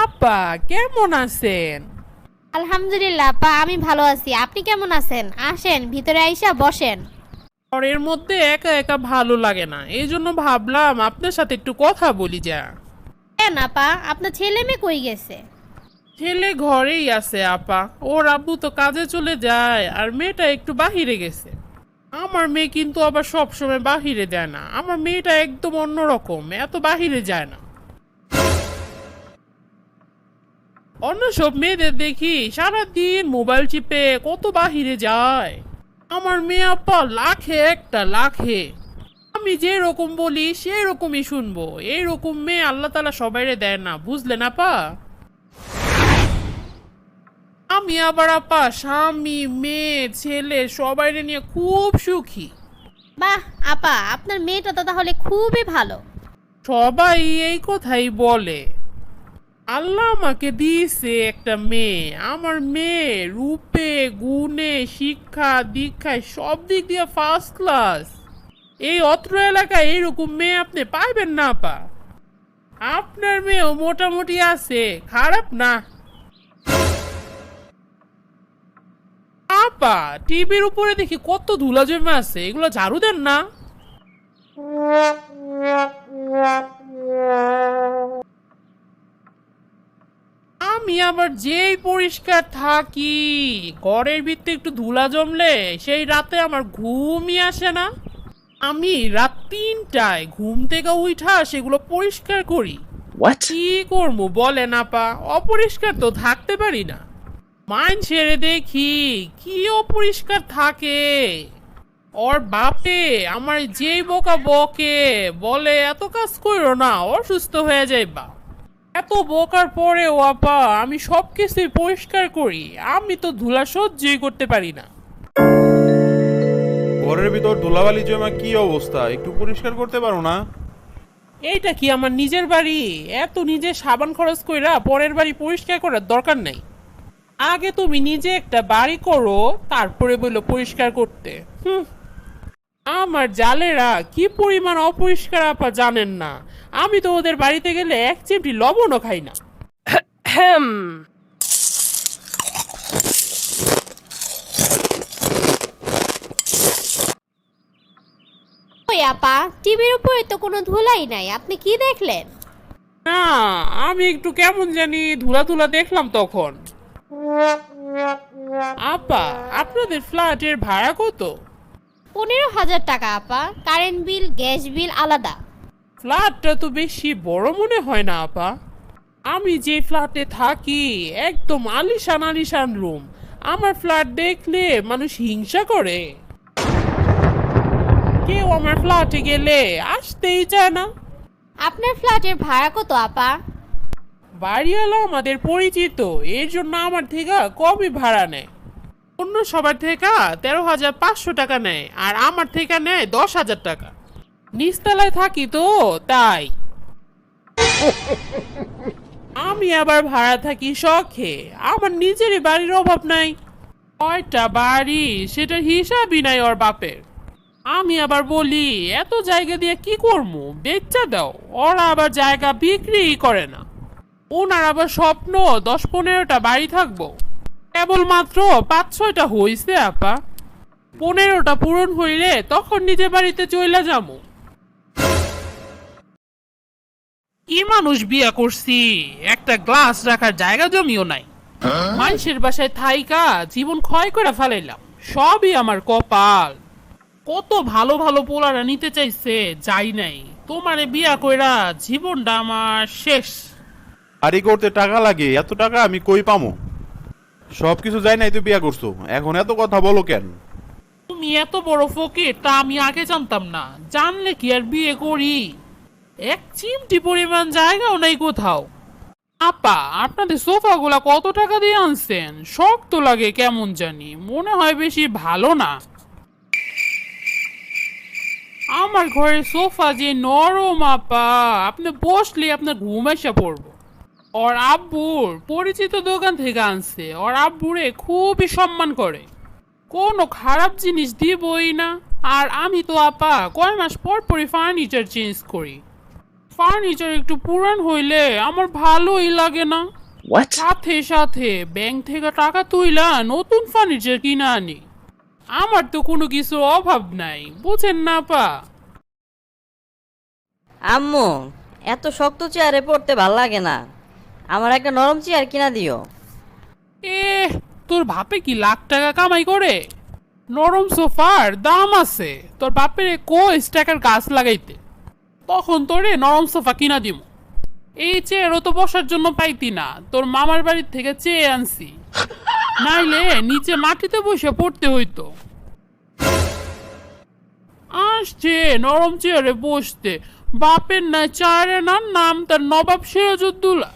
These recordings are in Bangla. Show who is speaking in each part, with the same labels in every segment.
Speaker 1: আপা কেমন আছেন?
Speaker 2: আলহামদুলিল্লাহ আপা আমি ভালো আছি। আপনি কেমন আছেন? আসেন ভিতরে আইসা বসেন।
Speaker 1: ঘরের মধ্যে একা একা ভালো লাগে না। এই জন্য ভাবলাম আপনার সাথে একটু কথা বলি যা।
Speaker 2: কেন আপা? আপনার ছেলে মেয়ে কই গেছে?
Speaker 1: ছেলে ঘরেই আছে আপা। ওর আব্বু তো কাজে চলে যায় আর মেয়েটা একটু বাহিরে গেছে। আমার মেয়ে কিন্তু আবার সব সময় বাহিরে যায় না। আমার মেয়েটা একদম অন্যরকম এত বাহিরে যায় না। অন্য সব মেয়েদের দেখি সারাদিন মোবাইল চিপে কত বাহিরে যায়। আমার মেয়ে আপা লাখে একটা লাখে। আমি যে রকম বলি সেই রকমই শুনব। এই রকম মেয়ে আল্লাহ তালা সবাইরে দেয় না বুঝলেন আপা আমি আবার আপা স্বামী মেয়ে ছেলে সবাই নিয়ে খুব সুখী।
Speaker 2: বাহ আপা আপনার মেয়েটা তো তাহলে খুবই ভালো।
Speaker 1: সবাই এই কথাই বলে। আল্লাহ আমাকে দিয়েছে একটা মেয়ে। আমার মেয়ে রূপে, গুণে, শিক্ষা, দীক্ষায় সব দিক দিয়ে ফার্স্ট ক্লাস এই অত্র এলাকায় এইরকম মেয়ে আপনি পাইবেন না পা আপনার মেয়েও মোটামুটি আছে, খারাপ না। আপা, টিভির উপরে দেখি কত ধুলা জমে আছে, এগুলো ঝাড়ু দেন না। আমি আবার যেই পরিষ্কার থাকি ঘরের ভিতরে একটু ধুলা জমলে সেই রাতে আমার ঘুমই আসে না। আমি রাত তিনটায় ঘুম থেকে উঠা সেগুলো পরিষ্কার করি? কি করব বলে না পা অপরিষ্কার তো থাকতে পারি না। মাইন ছেড়ে দেখি কি অপরিষ্কার থাকে। ওর বাপে আমার যেই বোকা বকে বলে এত কাজ করো না অসুস্থ হয়ে যাই যাইবা এত বোকার পরেও আপা আমি সব কিছুই পরিষ্কার করি। আমি তো ধুলা সহ্যই করতে পারি না।
Speaker 3: ঘরের ভিতর ধুলাবালি জমা কি অবস্থা? একটু পরিষ্কার করতে পারো না?
Speaker 1: এইটা কি আমার নিজের বাড়ি? এত নিজে সাবান খরচ কইরা পরের বাড়ি পরিষ্কার করার দরকার নাই। আগে তুমি নিজে একটা বাড়ি করো তারপরে বলল পরিষ্কার করতে। হুম। আমার জালেরা কি পরিমাণ অপরিষ্কার আপা জানেন না। আমি তো ওদের বাড়িতে গেলে এক চিমটি লবণও খাই না।
Speaker 2: ওই আপা টিভির উপরে তো কোনো ধুলাই নাই আপনি কি দেখলেন?
Speaker 1: না আমি একটু কেমন জানি ধুলা ধুলা দেখলাম তখন। আপা আপনাদের ফ্ল্যাটের ভাড়া কত?
Speaker 2: পনেরো হাজার টাকা আপা। কারেন্ট বিল গ্যাস বিল আলাদা।
Speaker 1: ফ্ল্যাটটা তো বেশি বড় মনে হয় না আপা। আমি যে ফ্ল্যাটে থাকি একদম আলিশান আলিশান রুম আমার ফ্ল্যাট দেখলে মানুষ হিংসা করে। কেউ আমার ফ্ল্যাটে গেলে আসতেই চায় না।
Speaker 2: আপনার ফ্ল্যাটের ভাড়া কত আপা?
Speaker 1: বাড়িওয়ালা আমাদের পরিচিত এর জন্য আমার থেকে কমই ভাড়া নেয়। অন্য সবার থেকে তেরো হাজার পাঁচশো টাকা নেয়, আর আমার থেকে নেয় দশ হাজার টাকা। নিচতলায় থাকি তো, তাই। আমি আবার ভাড়া থাকি শখে, আমার নিজেরই বাড়ির অভাব নাই। কয়টা বাড়ি, সেটার হিসাবই নাই ওর বাপের। আমি আবার বলি, এত জায়গা দিয়ে কি করব বেচা দাও, ওরা আবার জায়গা বিক্রি করে না। ওনার আবার স্বপ্ন, দশ পনেরোটা বাড়ি থাকব। কেবলমাত্র পাঁচ ছয়টা হইছে আপা। পনেরোটা পূরণ হইলে তখন নিজে বাড়িতে চইলা যাব কি মানুষ বিয়া করছি? একটা গ্লাস রাখার জায়গা জমিও নাই। মানুষের বাসায় থাইকা জীবন ক্ষয় করে ফেলাইলাম। সবই আমার কপাল। কত ভালো ভালো পোলারা নিতে চাইছে যাই নাই। তোমারে বিয়া কইরা জীবনটা আমার শেষ।
Speaker 3: বাড়ি করতে টাকা লাগে এত টাকা আমি কই পামো? সব কিছু যাই নাই তুই বিয়া করছ। এখন এত কথা বলো কেন?
Speaker 1: তুমি এত বড় ফকির, তা আমি আগে জানতাম না। জানলে কি আর বিয়ে করি? এক চিমটি পরিমাণ জায়গাও নাই কোথাও। আপা, আপনাদের সোফাগুলা কত টাকা দিয়ে আনছেন? শক্ত লাগে কেমন জানি, মনে হয় বেশি ভালো না। আমার ঘরের সোফা যে নরম, আপা। আপনি বসলে আপনার ঘুম এসে পড়ব। ওর আব্বুর পরিচিত দোকান থেকে আনছে। ওর আব্বুরে খুবই সম্মান করে। কোনো খারাপ জিনিস দিবই না। আর আমি তো আপা কয় মাস পর পরই ফার্নিচার চেঞ্জ করি। ফার্নিচার একটু পুরান হইলে আমার ভালোই লাগে না? সাথে সাথে ব্যাংক থেকে টাকা তুইলা নতুন ফার্নিচার কিনে আনি। আমার তো কোনো কিছু অভাব নাই বুঝেন না পা
Speaker 4: আম্মু এত শক্ত চেয়ারে পড়তে ভালো লাগে না। আমার একটা নরম চেয়ার কিনা দিও।
Speaker 1: এ, তোর বাপে কি লাখ টাকা কামাই করে? নরম সোফার দাম আছে। তোর বাপের কোস টাকার গাছ লাগাইতে। তখন তোরে নরম সোফা কিনা দিব। এই চেয়ারও তো বসার জন্য পাইতি না। তোর মামার বাড়ির থেকে চেয়ে আনছি। নাইলে নিচে মাটিতে বসে পড়তে হইতো। আসছে নরম চেয়ারে বসতে। বাপের না চেয়ারে নাম তার নবাব সিরাজউদ্দৌলা।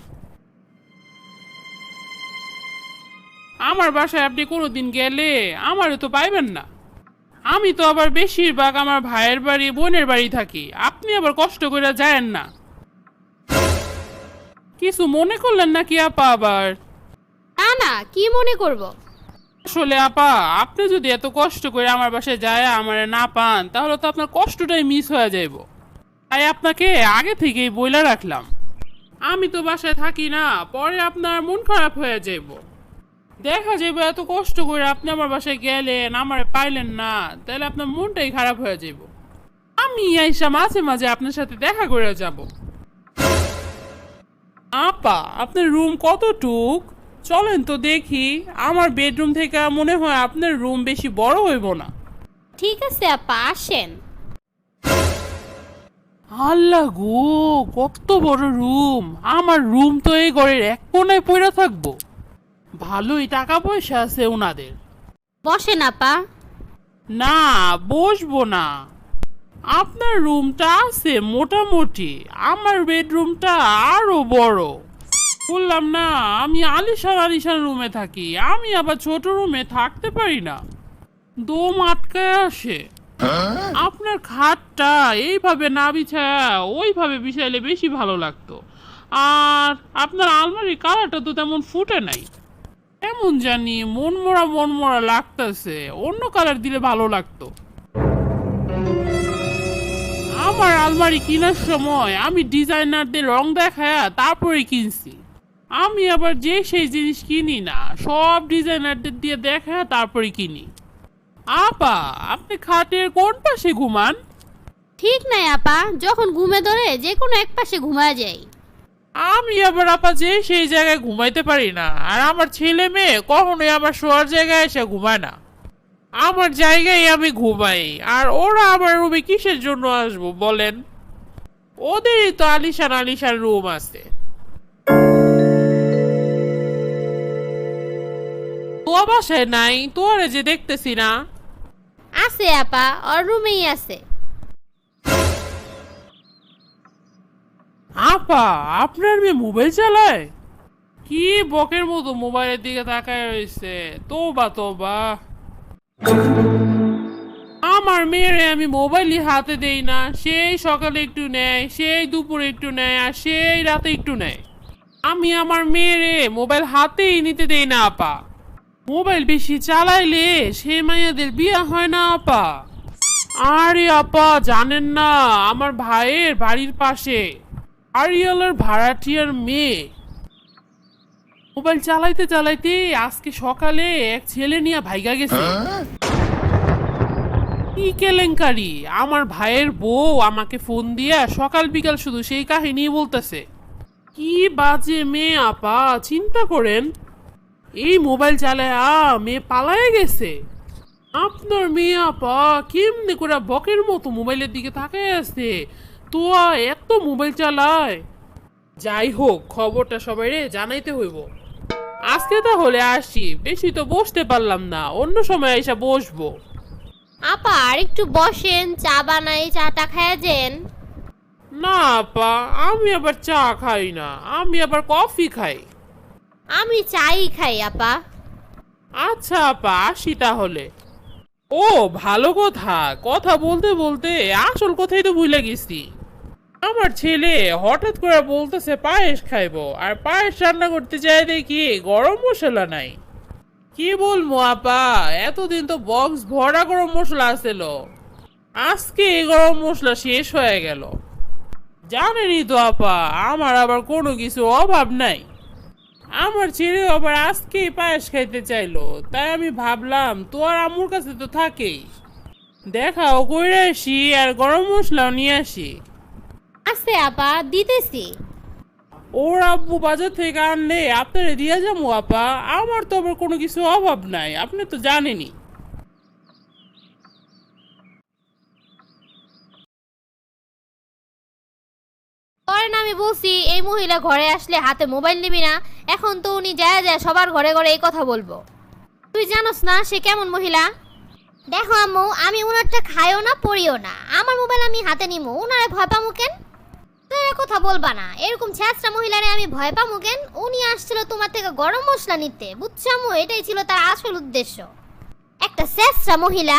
Speaker 1: আমার বাসায় আপনি কোনোদিন গেলে আমারও তো পাইবেন না। আমি তো আবার বেশিরভাগ আমার ভাইয়ের বাড়ি বোনের বাড়ি থাকি। আপনি আবার কষ্ট করে যায়েন না। কিছু মনে করলেন নাকি আপা আবার?
Speaker 2: না না কি মনে করব?
Speaker 1: আসলে আপা আপনি যদি এত কষ্ট করে আমার বাসায় যায় আমার না পান তাহলে তো আপনার কষ্টটাই মিস হয়ে যাইব। তাই আপনাকে আগে থেকেই বইলা রাখলাম। আমি তো বাসায় থাকি না পরে আপনার মন খারাপ হয়ে যাইব। দেখা যাবে এত কষ্ট করে আপনি আমার বাসায় গেলেন আমার পাইলেন না তাহলে আপনার মনটাই খারাপ হয়ে যাইব। আমি আইসা মাঝে মাঝে আপনার সাথে দেখা করে যাব। আপা আপনার রুম কতটুক? চলেন তো দেখি আমার বেডরুম থেকে মনে হয় আপনার রুম বেশি বড় হইব না।
Speaker 2: ঠিক আছে আপা আসেন।
Speaker 1: আল্লাহ গো কত বড় রুম! আমার রুম তো এই ঘরের এক কোনায় পড়ে থাকব। ভালোই টাকা পয়সা আছে ওনাদের
Speaker 2: বসেন আপা।
Speaker 1: না বসবো না। আপনার রুমটা আছে মোটামুটি আমার বেডরুমটা আরও বড়। বললাম না আমি আলিশান আলিশান রুমে থাকি আমি আবার ছোট রুমে থাকতে পারি না। দম আটকায় আসে। আপনার খাটটা এইভাবে না বিছায়া ওইভাবে বিছাইলে বেশি ভালো লাগতো। আর আপনার আলমারির কালারটা তো তেমন ফুটে নাই। এমন জানি, মন মরা মন মরা লাগতেছে। অন্য কালার দিলে ভালো লাগতো। আমার আলমারি কেনার সময় আমি ডিজাইনারদের রং দেখায়া তারপরে কিনছি। আমি আবার যে সেই জিনিস কিনি না, সব ডিজাইনারদের দিয়ে দেখা তারপরে কিনি। আপা, আপনি খাটের কোন পাশে ঘুমান?
Speaker 2: ঠিক নাই, আপা। যখন ঘুমে ধরে যে কোনো এক পাশে ঘুমায় যাই।
Speaker 1: আমি আবার আপা যে সেই জায়গায় ঘুমাইতে পারি না। আর আমার ছেলে মেয়ে কখনোই আমার শোয়ার জায়গায় এসে ঘুমায় না। আমার জায়গায় আমি ঘুমাই। আর ওরা আমার রুমে কিসের জন্য আসব বলেন? ওদেরই তো আলিশান আলিশান রুম আছে। তো বাসায় নাই, তোরে যে দেখতেছি না।
Speaker 2: আছে আপা, ওর রুমেই আছে।
Speaker 1: আপা, আপনার মেয়ে মোবাইল চালায়? কি বকের মতো মোবাইলের দিকে তাকায় রয়েছে? তোবা তোবা। আমার মেয়েরে আমি মোবাইলই হাতে দেই না। সেই সকালে একটু নেয়, সেই দুপুরে একটু নেয়, আর সেই রাতে একটু নেয়। আমি আমার মেয়েরে মোবাইল হাতেই নিতে দেই না, আপা। মোবাইল বেশি চালাইলে সে মাইয়াদের বিয়ে হয় না, আপা। আরে আপা, জানেন না, আমার ভাইয়ের বাড়ির পাশে আরিয়ালের ভাড়াটিয়ার মেয়ে। মোবাইল চালাইতে চালাইতে আজকে সকালে এক ছেলে নিয়ে ভাইগা গেছে। কি কেলেঙ্কারি? আমার ভাইয়ের বউ আমাকে ফোন দিয়া সকাল বিকাল শুধু সেই কাহিনী বলতেছে। কি বাজে মেয়ে আপা চিন্তা করেন। এই মোবাইল চালায় মেয়ে পালায় গেছে। আপনার মেয়ে আপা কেমনে করে বকের মতো মোবাইলের দিকে তাকায় আছে? তো এত মোবাইল চালায়। যাই হোক খবরটা সবাই রে জানাইতে হইব। আজকে তাহলে আসি বেশি তো বসতে পারলাম না অন্য সময় এসে বসবো।
Speaker 2: আপা আর একটু বসেন চা বানাই চাটা খায়া যেন।
Speaker 1: না আপা আমি আবার চা খাই না আমি আবার কফি খাই।
Speaker 2: আমি চাই খাই আপা।
Speaker 1: আচ্ছা আপা আসি তাহলে। ও ভালো কথা কথা বলতে বলতে আসল কথাই তো ভুলে গেছি। আমার ছেলে হঠাৎ করে বলতেছে পায়েস খাইবো, আর পায়েস রান্না করতে চাই দেখি গরম মশলা নাই। কি বলব আপা, এতদিন তো বক্স ভরা গরম মশলা আসছিল আজকে এই গরম মশলা শেষ হয়ে গেল। জানেনি তো আপা, আমার আবার কোনো কিছু অভাব নাই। আমার ছেলে আবার আজকেই পায়েস খাইতে চাইলো, তাই আমি ভাবলাম তোর আম্মুর কাছে তো থাকেই। দেখাও কইরে আসি আর গরম মশলাও নিয়ে আসি।
Speaker 2: আছে আপা দিতেছি।
Speaker 1: ওর আব্বু বাজার থেকে আনলে আপনারে দিয়ে যাব আপা আমার তো আবার কোনো কিছু অভাব নাই আপনি তো জানেনই।
Speaker 2: পরে না আমি বলছি এই মহিলা ঘরে আসলে হাতে মোবাইল নিবি না এখন তো উনি যায় যায় সবার ঘরে ঘরে এই কথা বলব। তুই জানোস না সে কেমন মহিলা? দেখো আম্মু আমি উনারটা খাইও না পড়িও না আমার মোবাইল আমি হাতে নিমু উনারে ভয় পামু কেন? এর কথা বলবা না। এরকম ছ্যাঁচড়া মহিলারে আমি ভয় পামু কেন? উনি আসছিল তোমার থেকে গরম মশলা নিতে। বুঝছামু এটাই ছিল তার আসল উদ্দেশ্য। একটা ছ্যাঁচড়া মহিলা